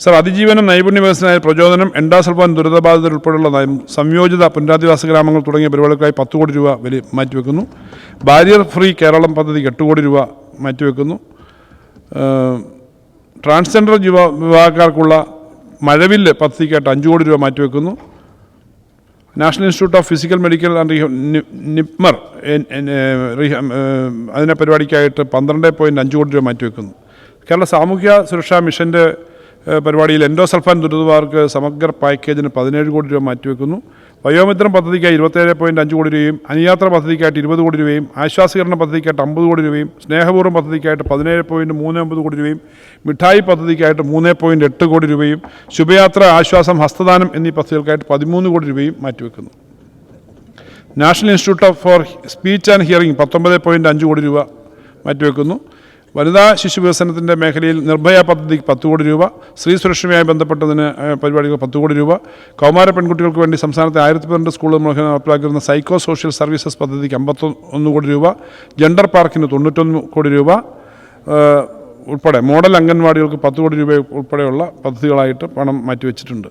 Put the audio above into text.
Sir അതിജീവനം നൈപുണ്യ വികസനമായ പ്രചോദനം എൻഡാസൽഫാൻ ദുരിതബാധിതർ ഉൾപ്പെടെയുള്ള നയം- സംയോജിത പുനരധിവാസ ഗ്രാമങ്ങൾ തുടങ്ങിയ പരിപാടികൾക്കായി പത്ത് കോടി രൂപ വലിയ മാറ്റിവെക്കുന്നു. ബാരിയർ ഫ്രീ കേരളം പദ്ധതിക്ക് എട്ട് കോടി രൂപ മാറ്റിവെക്കുന്നു. ട്രാൻസ്ജെൻഡർ യുവ വിഭാഗക്കാർക്കുള്ള മഴവില്ല് പദ്ധതിക്കായിട്ട് അഞ്ച് കോടി രൂപ മാറ്റിവെക്കുന്നു. National institute of physical medical and NIPMR അതിനെ പരിപാടിക്കായിട്ട് പന്ത്രണ്ട് പോയിന്റ് അഞ്ച് കോടി രൂപ മാറ്റിവെക്കുന്നു. കേരള സാമൂഹ്യ സുരക്ഷാ മിഷന്റെ പരിപാടിയിൽ എൻഡോസൾഫാൻ ദുരിതമാർക്ക് സമഗ്ര പാക്കേജിന് പതിനേഴ് കോടി രൂപ മാറ്റിവെക്കുന്നു. വയോമിത്രം പദ്ധതിക്കായി ഇരുപത്തേഴ് പോയിന്റ് അഞ്ച് കോടി രൂപയും അനുയാത്ര പദ്ധതിക്കായിട്ട് ഇരുപത് കോടി രൂപയും ആശ്വാസീകരണ പദ്ധതിക്കായിട്ട് അമ്പത് കോടി രൂപയും സ്നേഹപൂർവം പദ്ധതിക്കായിട്ട് പതിനേഴ് പോയിന്റ് മൂന്ന് ഒമ്പത് കോടി രൂപയും മിഠായി പദ്ധതിക്കായിട്ട് മൂന്ന് പോയിന്റ് എട്ട് കോടി രൂപയും ശുഭയാത്ര ആശ്വാസം ഹസ്തദാനം എന്നീ പദ്ധതികൾക്കായിട്ട് പതിമൂന്ന് കോടി രൂപയും മാറ്റിവെക്കുന്നു. National institute for speech and hearing പത്തൊമ്പത് പോയിന്റ് അഞ്ച് കോടി രൂപ മാറ്റിവെക്കുന്നു. വനിതാ ശിശു വികസനത്തിന്റെ മേഖലയിൽ നിർഭയ പദ്ധതിക്ക് പത്ത് കോടി രൂപ സ്ത്രീ സുരക്ഷയുമായി ബന്ധപ്പെട്ടതിന് പരിപാടികൾ പത്ത് കോടി രൂപ കൗമാര പെൺകുട്ടികൾക്ക് വേണ്ടി സംസ്ഥാനത്തെ ആയിരത്തി പന്ത്രണ്ട് സ്കൂളുകൾ മുഖേന നടപ്പിലാക്കിയിരുന്ന സൈക്കോ സോഷ്യൽ സർവീസസ് പദ്ധതിക്ക് അമ്പത്തൊന്ന് കോടി രൂപ ജെൻഡർ പാർക്കിന് തൊണ്ണൂറ്റൊന്ന് കോടി രൂപ ഉൾപ്പെടെ മോഡൽ അംഗൻവാടികൾക്ക് പത്ത് കോടി രൂപ ഉൾപ്പെടെയുള്ള പദ്ധതികളായിട്ട് പണം മാറ്റിവെച്ചിട്ടുണ്ട്.